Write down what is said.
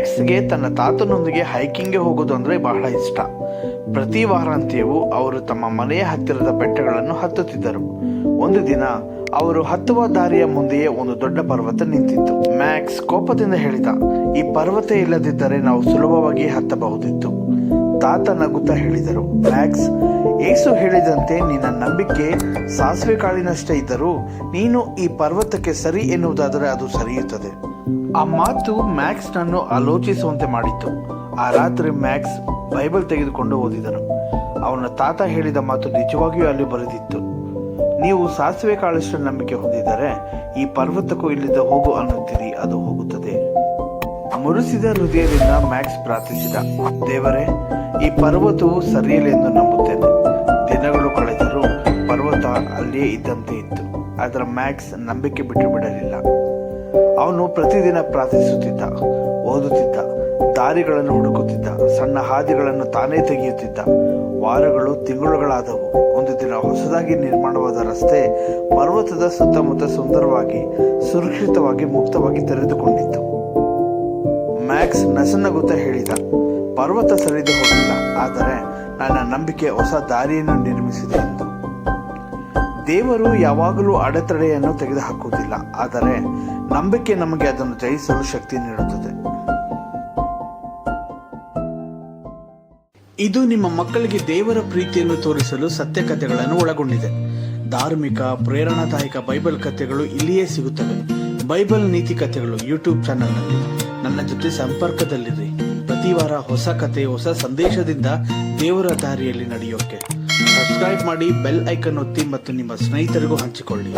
ಮ್ಯಾಕ್ಸ್ಗೆ ತನ್ನ ತಾತನೊಂದಿಗೆ ಹೈಕಿಂಗ್ಗೆ ಹೋಗೋದು ಅಂದರೆ ಬಹಳ ಇಷ್ಟ. ಪ್ರತಿ ವಾರಾಂತ್ಯವೂ ಅವರು ತಮ್ಮ ಮನೆಯ ಹತ್ತಿರದ ಬೆಟ್ಟಗಳನ್ನು ಹತ್ತುತ್ತಿದ್ದರು. ಒಂದು ದಿನ ಅವರು ಹತ್ತುವ ದಾರಿಯ ಮುಂದೆಯೇ ಒಂದು ದೊಡ್ಡ ಪರ್ವತ ನಿಂತಿತ್ತು. ಮ್ಯಾಕ್ಸ್ ಕೋಪದಿಂದ ಹೇಳಿದ, ಈ ಪರ್ವತ ಇಲ್ಲದಿದ್ದರೆ ನಾವು ಸುಲಭವಾಗಿ ಹತ್ತಬಹುದಿತ್ತು. ತಾತ ನಗುತ್ತಾ ಹೇಳಿದರು. ಮ್ಯಾಕ್ಸ್, ಏಸು ಹೇಳಿದಂತೆ ನಿನ್ನ ನಂಬಿಕೆ ಸಾಸಿವೆ ಕಾಳಿನಷ್ಟೇ ಇದ್ದರೂ ನೀನು ಈ ಪರ್ವತಕ್ಕೆ ಸರಿ ಎನ್ನುವುದಾದರೆ ಅದು ಸರಿಯುತ್ತದೆ. ಆ ಮಾತು ಮ್ಯಾಕ್ಸ್ ನನ್ನು ಆಲೋಚಿಸುವಂತೆ ಮಾಡಿತ್ತು. ಆ ರಾತ್ರಿ ಮ್ಯಾಕ್ಸ್ ಬೈಬಲ್ ತೆಗೆದುಕೊಂಡು ಓದಿದನು. ಅವನ ತಾತ ಹೇಳಿದ ಮಾತು ನಿಜವಾಗಿಯೂ ಅಲ್ಲಿ ಬರೆದಿತ್ತು. ನೀವು ಸಾಸಿವೆ ಕಾಳಷ್ಟು ನಂಬಿಕೆ ಹೊಂದಿದರೆ ಈ ಪರ್ವತಕ್ಕೂ ಇಲ್ಲಿದ್ದ ಹೋಗು ಅನ್ನುತ್ತೀರಿ, ಅದು ಹೋಗುತ್ತದೆ. ಮುರುಸಿದ ಹೃದಯದಿಂದ ಮ್ಯಾಕ್ಸ್ ಪ್ರಾರ್ಥಿಸಿದ, ದೇವರೇ ಈ ಪರ್ವತವು ಸರಿಯಿಲ್ಲ ಎಂದು ನಂಬುತ್ತೇನೆ. ದಿನಗಳು ಕಳೆದರೂ ಪರ್ವತ ಅಲ್ಲಿಯೇ ಇದ್ದಂತೆ ಇತ್ತು. ಅದರ ಮ್ಯಾಕ್ಸ್ ನಂಬಿಕೆ ಬಿಟ್ಟು ಬಿಡಲಿಲ್ಲ ಅವನು ಪ್ರತಿದಿನ ಪ್ರಾರ್ಥಿಸುತ್ತಿದ್ದ, ಓದುತ್ತಿದ್ದ, ದಾರಿಗಳನ್ನು ಹುಡುಕುತ್ತಿದ್ದ, ಸಣ್ಣ ಹಾದಿಗಳನ್ನು ತಾನೇ ತೆಗೆಯುತ್ತಿದ್ದ. ವಾರಗಳು, ತಿಂಗಳುಗಳಾದವು. ಒಂದು ದಿನ ಹೊಸದಾಗಿ ನಿರ್ಮಾಣವಾದ ರಸ್ತೆ ಪರ್ವತದ ಸುತ್ತಮುತ್ತ ಸುಂದರವಾಗಿ, ಸುರಕ್ಷಿತವಾಗಿ, ಮುಕ್ತವಾಗಿ ತೆರೆದುಕೊಂಡಿತ್ತು. ಮ್ಯಾಕ್ಸ್ ನಸನಗುತ್ತ ಹೇಳಿದ ಪರ್ವತ ಸರಿದು ಹೋಗಿಲ್ಲ. ಆದರೆ ನನ್ನ ನಂಬಿಕೆ ಹೊಸ ದಾರಿಯನ್ನು ನಿರ್ಮಿಸಿದೆ ದೇವರು ಯಾವಾಗಲೂ ಅಡೆತಡೆಯನ್ನು ತೆಗೆದುಹಾಕುವುದಿಲ್ಲ. ಆದರೆ ನಂಬಿಕೆ ನಮಗೆ ಅದನ್ನು ಜಯಿಸಲು ಶಕ್ತಿ ನೀಡುತ್ತದೆ. ಇದು ನಿಮ್ಮ ಮಕ್ಕಳಿಗೆ ದೇವರ ಪ್ರೀತಿಯನ್ನು ತೋರಿಸಲು ಸತ್ಯ ಕಥೆಗಳನ್ನು ಒಳಗೊಂಡಿದೆ. ಧಾರ್ಮಿಕ, ಪ್ರೇರಣಾದಾಯಕ ಬೈಬಲ್ ಕಥೆಗಳು ಇಲ್ಲಿಯೇ ಸಿಗುತ್ತವೆ. ಬೈಬಲ್ ನೀತಿ ಕಥೆಗಳು ಯೂಟ್ಯೂಬ್ ಚಾನಲ್ನಲ್ಲಿ. ನನ್ನ ಜೊತೆ ಸಂಪರ್ಕದಲ್ಲಿರಿ. ಪ್ರತಿ ವಾರ ಹೊಸ ಕತೆ, ಹೊಸ ಸಂದೇಶದಿಂದ ದೇವರ ದಾರಿಯಲ್ಲಿ ನಡೆಯೋಕೆ. ಸಬ್ಸ್ಕ್ರೈಬ್ ಮಾಡಿ ಬೆಲ್ ಐಕನ್ ಒತ್ತಿ ಮತ್ತು ನಿಮ್ಮ ಸ್ನೇಹಿತರಿಗೂ ಹಂಚಿಕೊಳ್ಳಿ.